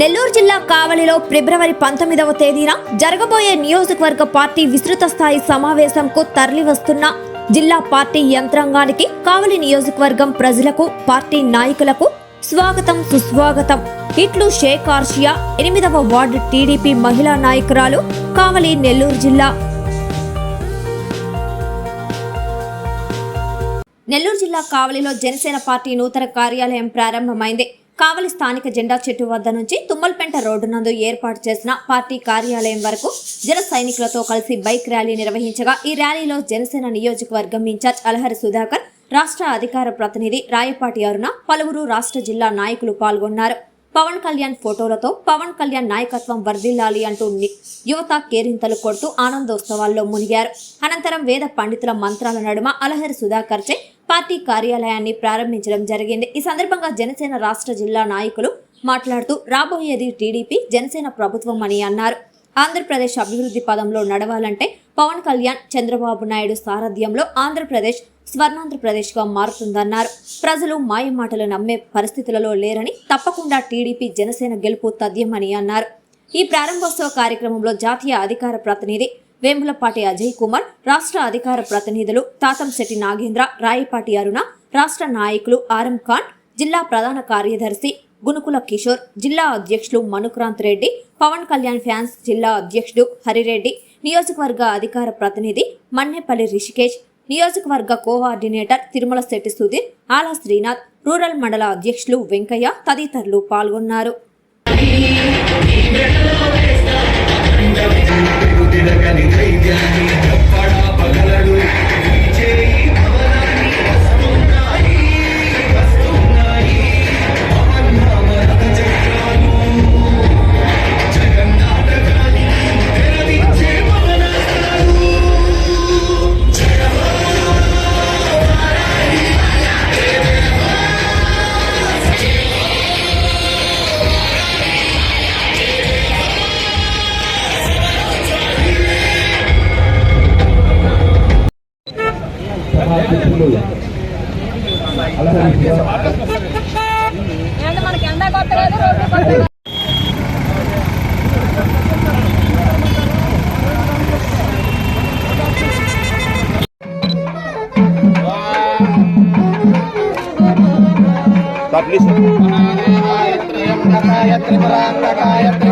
నెల్లూరు జిల్లా కావలిలో ఫిబ్రవరి పంతొమ్మిదవ తేదీన జరగబోయే నియోజకవర్గ పార్టీ విస్తృత స్థాయి సమావేశంకు తరలివస్తున్న జిల్లా పార్టీ యంత్రాంగానికి కావలి నియోజకవర్గం ప్రజలకు పార్టీ నాయకులకు స్వాగతం సుస్వాగతం. ఇట్లు షేక్ ఆర్షియా ఎనిమిదవ వార్డు టీడీపీ మహిళా నాయకురాలు కావలి నెల్లూరు జిల్లా. నెల్లూరు జిల్లా కావలిలో జనసేన పార్టీ నూతన కార్యాలయం ప్రారంభమైంది. కావలి స్థానిక జెండా చెట్టు వద్ద నుంచి తుమ్మల్పెంట రోడ్డు నందు ఏర్పాటు చేసిన పార్టీ కార్యాలయం వరకు జన సైనికులతో కలిసి బైక్ ర్యాలీ నిర్వహించగా ఈ ర్యాలీలో జనసేన నియోజకవర్గం ఇన్ఛార్జ్ అలహరి సుధాకర్ రాష్ట్ర అధికార ప్రతినిధి రాయపాటి అరుణ పలువురు రాష్ట్ర జిల్లా నాయకులు పాల్గొన్నారు. పవన్ కళ్యాణ్ ఫోటోలతో పవన్ కళ్యాణ్ నాయకత్వం వర్ధిల్లాలి అంటూ యువత కేరింతలు కొడుతూ ఆనందోత్సవాల్లో మునిగారు. అనంతరం వేద పండితుల మంత్రాల నడుమ అలహరి సుధాకర్ చే పార్టీ కార్యాలయాన్ని ప్రారంభించడం జరిగింది. ఈ సందర్భంగా జనసేన రాష్ట్ర జిల్లా నాయకులు మాట్లాడుతూ రాబోయేది టీడీపీ జనసేన ప్రభుత్వం అని అన్నారు. ఆంధ్రప్రదేశ్ అభివృద్ధి పదంలో నడవాలంటే పవన్ కళ్యాణ్ చంద్రబాబు నాయుడు సారథ్యంలో ఆంధ్రప్రదేశ్ స్వర్ణాంధ్రప్రదేశ్గా మారుతుందన్నారు. ప్రజలు మాయమాటలు నమ్మే పరిస్థితులలో లేరని తప్పకుండా టీడీపీ జనసేన గెలుపు తథ్యమని అన్నారు. ఈ ప్రారంభోత్సవ కార్యక్రమంలో జాతీయ అధికార ప్రతినిధి వేములపాటి అజయ్ కుమార్ రాష్ట్ర అధికార ప్రతినిధులు తాతంశెట్టి నాగేంద్ర రాయపాటి అరుణ రాష్ట్ర నాయకులు ఆర్ఎం ఖాన్ జిల్లా ప్రధాన కార్యదర్శి గునుకుల కిషోర్ జిల్లా అధ్యక్షులు మనుక్రాంత్ రెడ్డి పవన్ కళ్యాణ్ ఫ్యాన్స్ జిల్లా అధ్యక్షుడు హరిరెడ్డి నియోజకవర్గ అధికార ప్రతినిధి మన్నెపల్లి రిషికేష్ నియోజకవర్గ కోఆర్డినేటర్ తిరుమల శెట్టి సుధీర్ ఆలా శ్రీనాథ్ రూరల్ మండల అధ్యక్షులు వెంకయ్య తదితరులు పాల్గొన్నారు. అగ్ని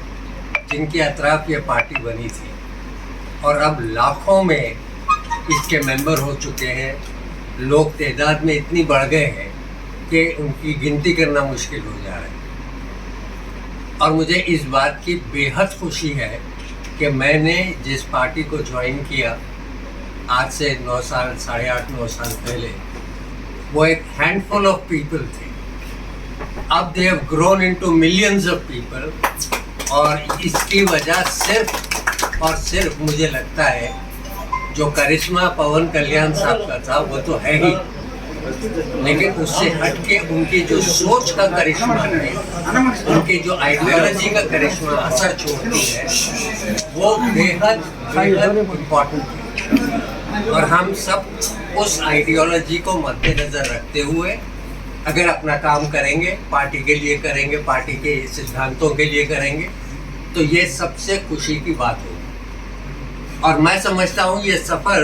जिनके अतराफ ये पार्टी बनी थी। और अब लाखों में इसके मेंबर हो चुके हैं। लोग तादाद में इतनी बढ़ गए हैं कि उनकी गिनती करना मुश्किल हो जा रहा है। और मुझे इस बात की बेहद खुशी है कि मैंने जिस पार्टी को ज्वाइन किया, आज से नौ साल, साढ़े आठ, नौ साल पहले, वो एक हैंडफुल ऑफ़ पीपल थे। अब they have grown into millions of people और इसकी वजह सिर्फ़ और सिर्फ़ मुझे लगता है, जो करिश्मा पवन कल्याण साहब का था, वो तो है ही। लेकिन उससे हटके उनकी जो सोच का करिश्मा है, उनकी जो आइडियोलॉजी का करिश्मा असर छोड़ती है, वो बेहद बेहद इंपॉर्टेंट है। और हम सब उस आइडियोलॉजी को मद्देनजर रखते हुए, अगर अपना काम करेंगे, पार्टी के लिए करेंगे, पार्टी के सिद्धांतों के लिए करेंगे तो ये सबसे खुशी की बात होगी और मैं समझता हूँ ये सफ़र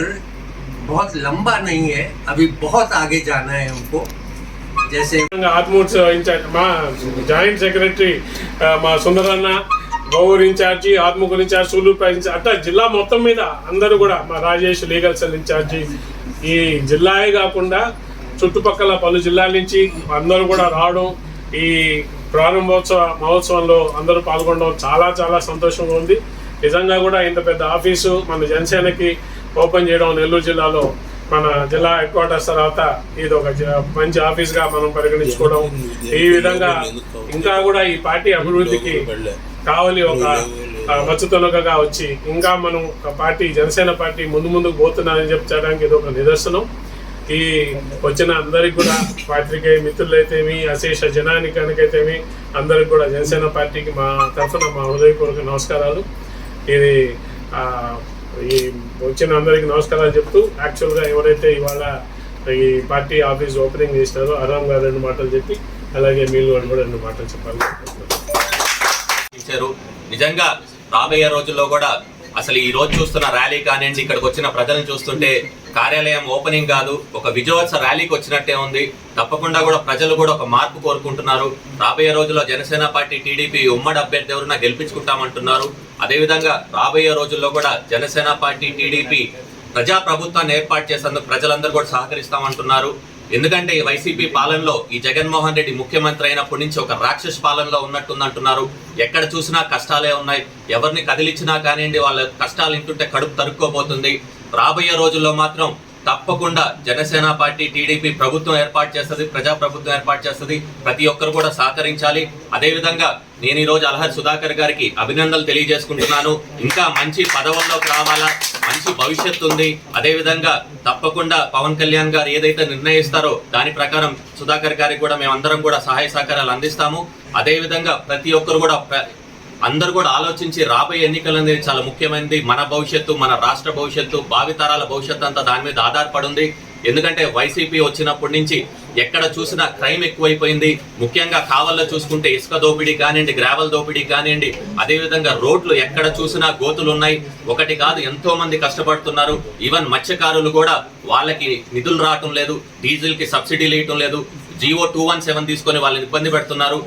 बहुत लंबा नहीं है अभी बहुत आगे जाना है हमको जैसे ఆత్మూర్స్ ఇన్ఛార్జ్ మా జాయింట్ సెక్రటరీ ఆ, మా సుందరన్న Goud incharge Atmakur incharge Sullurpeta incharge అట్లా జిల్లా మొత్తం మీద అందరూ కూడా మా రాజేష్ లీగల్ సెల్ ఇన్ఛార్జి ఈ జిల్లాయే కాకుండా చుట్టుపక్కల పలు జిల్లాల నుంచి అందరూ కూడా రావడం ఈ ప్రారంభోత్సవ మహోత్సవంలో అందరూ పాల్గొనడం చాలా చాలా సంతోషంగా ఉంది. నిజంగా కూడా ఇంత పెద్ద ఆఫీసు మన జనసేనకి ఓపెన్ చేయడం నెల్లూరు జిల్లాలో మన జిల్లా హెడ్ క్వార్టర్స్ తర్వాత ఇది ఒక జ- మంచి ఆఫీస్గా మనం పరిగణించుకోవడం. ఈ విధంగా ఇంకా కూడా ఈ పార్టీ అభివృద్ధికి కావలి ఒక ఆ, వచ్చి ఇంకా మనం ఒక పార్టీ జనసేన పార్టీ ముందు ముందుకు పోతున్నారని చెప్పడానికి ఇది ఒక నిదర్శనం. ఈ వచ్చిన అందరికి కూడా పాత్రికేయ మిత్రులైతేమి అశేష జనానికానికైతేమి అందరికి కూడా జనసేన పార్టీకి మా తరఫున మా హృదయపూర్వక నమస్కారాలు. ఇది ఈ వచ్చిన అందరికి నమస్కారాలు చెప్తూ యాక్చువల్గా ఎవరైతే ఇవాళ ఈ పార్టీ ఆఫీస్ ఓపెనింగ్ చేసినారో ఆరామ్ గారు రెండు మాటలు చెప్పి అలాగే మీరు గారు కూడా రెండు మాటలు చెప్పాలి ఇచ్చారు నిజంగా రాబోయే రోజుల్లో కూడా అసలు ఈ రోజు చూస్తున్న ర్యాలీ కానివ్వండి ఇక్కడికి వచ్చిన ప్రజలను చూస్తుంటే కార్యాలయం ఓపెనింగ్ కాదు ఒక విజయోత్సవ ర్యాలీకి వచ్చినట్టే ఉంది. తప్పకుండా కూడా ప్రజలు కూడా ఒక మార్పు కోరుకుంటున్నారు. రాబోయే రోజుల్లో జనసేన పార్టీ టీడీపీ ఉమ్మడి అభ్యర్థి ఎవరన్నా గెలిపించుకుంటామంటున్నారు. అదేవిధంగా రాబోయే రోజుల్లో కూడా జనసేన పార్టీ టీడీపీ ప్రజాప్రభుత్వాన్ని ఏర్పాటు చేసేందుకు ప్రజలందరూ కూడా సహకరిస్తామంటున్నారు. ఎందుకంటే ఈ వైసీపీ పాలనలో ఈ జగన్మోహన్ రెడ్డి ముఖ్యమంత్రి అయినప్పటి నుంచి ఒక రాక్షస పాలనలో ఉన్నట్టుందంటున్నారు. ఎక్కడ చూసినా కష్టాలే ఉన్నాయి. ఎవరిని కదిలించినా కానివ్వండి వాళ్ళ కష్టాలు ఇంటుంటే కడుపు తరుక్కోబోతుంది. రాబోయే రోజుల్లో మాత్రం తప్పకుండా జనసేన పార్టీ టీడీపీ ప్రభుత్వం ఏర్పాటు చేస్తుంది ప్రజా ప్రభుత్వం ఏర్పాటు చేస్తుంది. ప్రతి ఒక్కరు కూడా సహకరించాలి. అదేవిధంగా నేను ఈ రోజు అల్హర్ సుధాకర్ గారికి అభినందనలు తెలియజేసుకుంటున్నాను. ఇంకా మంచి పదవుల్లోకి రావాలా? మంచి భవిష్యత్తు ఉంది. అదేవిధంగా తప్పకుండా పవన్ కళ్యాణ్ గారు ఏదైతే నిర్ణయిస్తారో దాని ప్రకారం సుధాకర్ గారికి కూడా మేమందరం కూడా సహాయ సహకారాలు అందిస్తాము. అదేవిధంగా ప్రతి ఒక్కరు కూడా అందరు కూడా ఆలోచించి రాబోయే ఎన్నికలు అనేది చాలా ముఖ్యమైనది. మన భవిష్యత్తు మన రాష్ట్ర భవిష్యత్తు భావితరాల భవిష్యత్తు అంతా దాని మీద ఆధారపడి ఉంది. ఎందుకంటే వైసీపీ వచ్చినప్పటి నుంచి ఎక్కడ చూసినా క్రైమ్ ఎక్కువైపోయింది. ముఖ్యంగా కావల్లో చూసుకుంటే ఇసుక దోపిడీ కానివ్వండి గ్రావెల్ దోపిడీ కానివ్వండి అదేవిధంగా రోడ్లు ఎక్కడ చూసినా గోతులు ఉన్నాయి ఒకటి కాదు ఎంతో మంది కష్టపడుతున్నారు. ఈవెన్ మత్స్యకారులు కూడా వాళ్ళకి నిధులు రావటం లేదు డీజిల్కి సబ్సిడీలు ఇవ్వటం లేదు. జియో టూ వన్ సెవెన్ తీసుకొని వాళ్ళని ఇబ్బంది పెడుతున్నారు.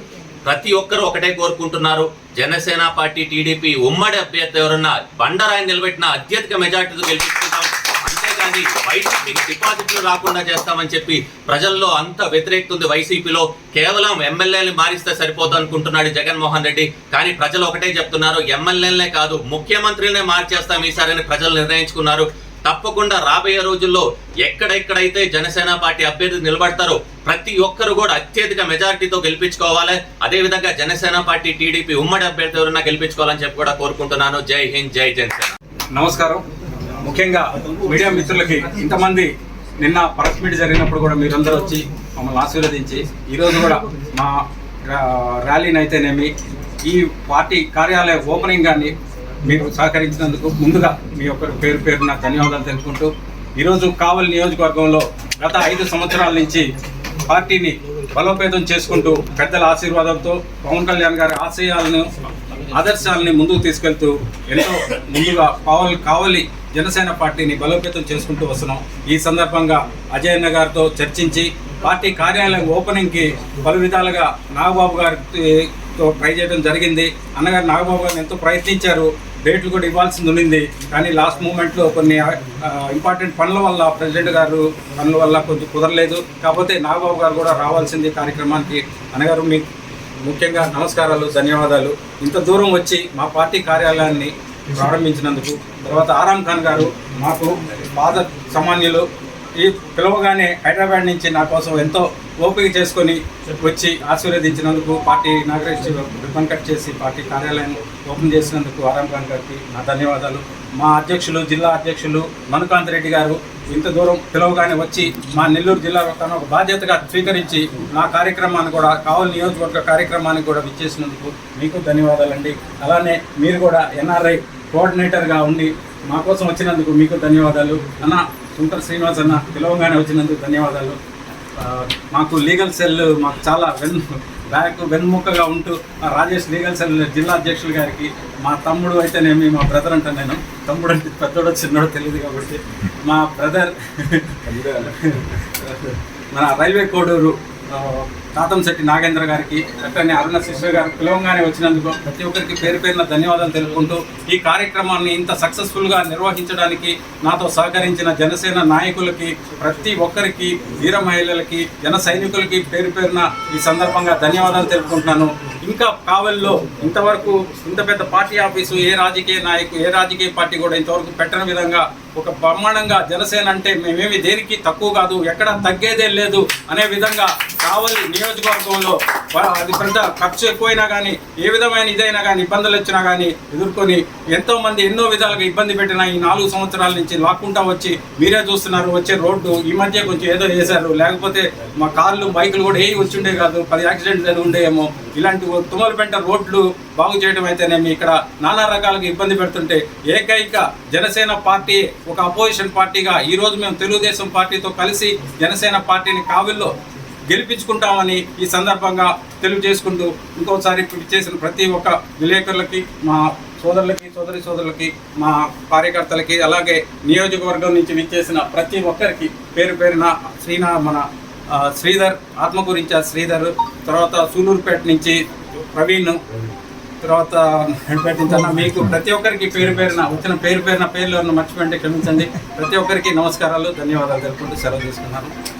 ప్రతి ఒక్కరు ఒకటే కోరుకుంటున్నారు. జనసేన పార్టీ టీడీపీ ఉమ్మడి అభ్యర్థి ఎవరన్నా బండరాయి నిలబెట్టిన అత్యధిక మెజార్టీతో గెలిపించుకుంటాం అంతేగాని వైసీపీకి డిపాజిట్లు రాకుండా చేస్తామని చెప్పి ప్రజల్లో అంత వ్యతిరేకత ఉంది వైసీపీలో. కేవలం ఎమ్మెల్యేలు మారిస్తే సరిపోదు అనుకుంటున్నాడు జగన్మోహన్ రెడ్డి. కానీ ప్రజలు ఒకటే చెప్తున్నారు ఎమ్మెల్యేలనే కాదు ముఖ్యమంత్రినే మార్చేస్తాం ఈసారి ప్రజలు నిర్ణయించుకున్నారు. తప్పకుండా రాబోయే రోజుల్లో ఎక్కడెక్కడైతే జనసేన పార్టీ అభ్యర్థి నిలబడతారో ప్రతి ఒక్కరు కూడా అత్యధిక మెజారిటీతో గెలిపించుకోవాలి. అదేవిధంగా జనసేన పార్టీ టీడీపీ ఉమ్మడి అభ్యర్థి ఎవరన్నా గెలిపించుకోవాలని చెప్పి కూడా కోరుకుంటున్నాను. జై హింద్ జై జనసేన. నమస్కారం. ముఖ్యంగా మీడియా మిత్రులకి ఇంతమంది నిన్న ప్రెస్ మీట్ జరిగినప్పుడు కూడా మీరందరూ వచ్చి మమ్మల్ని ఆశీర్వదించి ఈరోజు కూడా మా ర్యాలీని అయితేనేమి ఈ పార్టీ కార్యాలయ ఓపెనింగ్ కానీ మీరు సహకరించినందుకు ముందుగా మీ యొక్క పేరు పేరున ధన్యవాదాలు తెలుపుకుంటూ ఈరోజు కావలి నియోజకవర్గంలో గత ఐదు సంవత్సరాల నుంచి పార్టీని బలోపేతం చేసుకుంటూ పెద్దల ఆశీర్వాదంతో పవన్ కళ్యాణ్ గారి ఆశయాలను ఆదర్శాలని ముందుకు తీసుకెళ్తూ ఎంతో ముందుగా కావలి కావలి జనసేన పార్టీని బలోపేతం చేసుకుంటూ వస్తున్నాం. ఈ సందర్భంగా అజయన్న గారితో చర్చించి పార్టీ కార్యాలయం ఓపెనింగ్కి పలు విధాలుగా నాగబాబు గారితో ట్రై చేయడం జరిగింది. అన్నగారు నాగబాబు గారిని ఎంతో ప్రయత్నించారు. డేట్లు కూడా ఇవ్వాల్సింది ఉండింది కానీ లాస్ట్ మూమెంట్లో కొన్ని ఇంపార్టెంట్ పనుల వల్ల ప్రెసిడెంట్ గారు పనుల వల్ల కొంచెం కుదరలేదు. కాకపోతే నాగబాబు గారు కూడా రావాల్సింది కార్యక్రమానికి. అన్నగారు మీకు ముఖ్యంగా నమస్కారాలు ధన్యవాదాలు. ఇంత దూరం వచ్చి మా పార్టీ కార్యాలయాన్ని ప్రారంభించినందుకు తర్వాత ఆరామ్ ఖాన్ గారు మాకు బాధ సామాన్యులు ఈ పిలవగానే హైదరాబాద్ నుంచి నా కోసం ఎంతో ఓపిక చేసుకొని వచ్చి ఆశీర్వదించినందుకు పార్టీ ఇనాగ్రేషన్ రిబ్బన్ కట్ చేసి పార్టీ కార్యాలయం ఓపెన్ చేసినందుకు ఆరాం ఖాన్ గారికి నా ధన్యవాదాలు. మా అధ్యక్షులు జిల్లా అధ్యక్షులు మనుకాంత్ రెడ్డి గారు ఇంత దూరం పిలవగానే వచ్చి మా నెల్లూరు జిల్లాలో తన ఒక బాధ్యతగా స్వీకరించి నా కార్యక్రమాన్ని కూడా కావలి నియోజకవర్గ కార్యక్రమానికి కూడా విచ్చేసినందుకు మీకు ధన్యవాదాలండి. అలానే మీరు కూడా ఎన్ఆర్ఐ కోఆర్డినేటర్గా ఉండి మా కోసం వచ్చినందుకు మీకు ధన్యవాదాలు. అన్న సుంకర్ శ్రీనివాస్ అన్న పిలవగానే వచ్చినందుకు ధన్యవాదాలు. మాకు లీగల్ సెల్ మాకు చాలా వెన్ బ్యాక్ వెన్ముకగా ఉంటూ మా రాజేష్ లీగల్ సెల్ జిల్లా అధ్యక్షులు గారికి మా తమ్ముడు అయితేనేమి మా బ్రదర్ అంటాను నేను. తమ్ముడు అంటే పెద్దోడో చిన్నోడో తెలియదు కాబట్టి మా బ్రదర్ మన రైల్వే కోడూరు తాతంశెట్టి నాగేంద్ర గారికి అట్లనే అరుణ శిష్య గారు పిలవంగానే వచ్చినందుకు ప్రతి ఒక్కరికి పేరు పేరున ధన్యవాదాలు తెలుపుకుంటూ ఈ కార్యక్రమాన్ని ఇంత సక్సెస్ఫుల్గా నిర్వహించడానికి నాతో సహకరించిన జనసేన నాయకులకి ప్రతి ఒక్కరికి వీర మహిళలకి జన సైనికులకి పేరు పేరున ఈ సందర్భంగా ధన్యవాదాలు తెలుపుకుంటున్నాను. ఇంకా కావలిలో ఇంతవరకు ఇంత పెద్ద పార్టీ ఆఫీసు ఏ రాజకీయ నాయకు ఏ రాజకీయ పార్టీ కూడా ఇంతవరకు పెట్టని విధంగా ఒక బ్రహ్మాండంగా జనసేన అంటే మేమేమి దేనికి తక్కువ కాదు ఎక్కడ తగ్గేదే లేదు అనే విధంగా కావలి నియోజకవర్గంలో అది పెద్ద ఖర్చు ఎక్కువైనా కానీ ఏ విధమైన ఇదైనా కానీ ఇబ్బందులు వచ్చినా కానీ ఎదుర్కొని ఎంతో మంది ఎన్నో విధాలుగా ఇబ్బంది పెట్టిన ఈ నాలుగు సంవత్సరాల నుంచి లాక్కుంటా వచ్చి మీరే చూస్తున్నారు వచ్చే రోడ్డు ఈ మధ్య కొంచెం ఏదో చేశారు. లేకపోతే మా కార్లు బైకులు కూడా ఏ వచ్చిండే కాదు పది యాక్సిడెంట్లు జరిగి ఉండేమో ఇలాంటి ఓ తుమ్మలపెంట రోడ్లు బాగు చేయడం అయితేనేమి ఇక్కడ నానా రకాలుగా ఇబ్బంది పెడుతుంటే ఏకైక జనసేన పార్టీ ఒక అపోజిషన్ పార్టీగా ఈ రోజు మేము తెలుగుదేశం పార్టీతో కలిసి జనసేన పార్టీని కావిల్లో గెలిపించుకుంటామని ఈ సందర్భంగా తెలియజేసుకుంటూ ఇంకోసారి ఇప్పుడు చేసిన ప్రతి ఒక్క విలేకరులకి మా సోదరులకి సోదరి సోదరులకి మా కార్యకర్తలకి అలాగే నియోజకవర్గం నుంచి విచ్చేసిన ప్రతి ఒక్కరికి పేరు పేరున శ్రీనా మన శ్రీధర్ ఆత్మ గురించి ఆ శ్రీధర్ తర్వాత సూలూరుపేట నుంచి ప్రవీణ్ తర్వాత నడిపేట మీకు ప్రతి ఒక్కరికి పేరు పేరున వచ్చిన పేరు పేరున పేర్లు మర్చిపోయింటే క్షమించండి. ప్రతి ఒక్కరికి నమస్కారాలు ధన్యవాదాలు తెలుపుకుంటూ సెలవు తీసుకున్నాను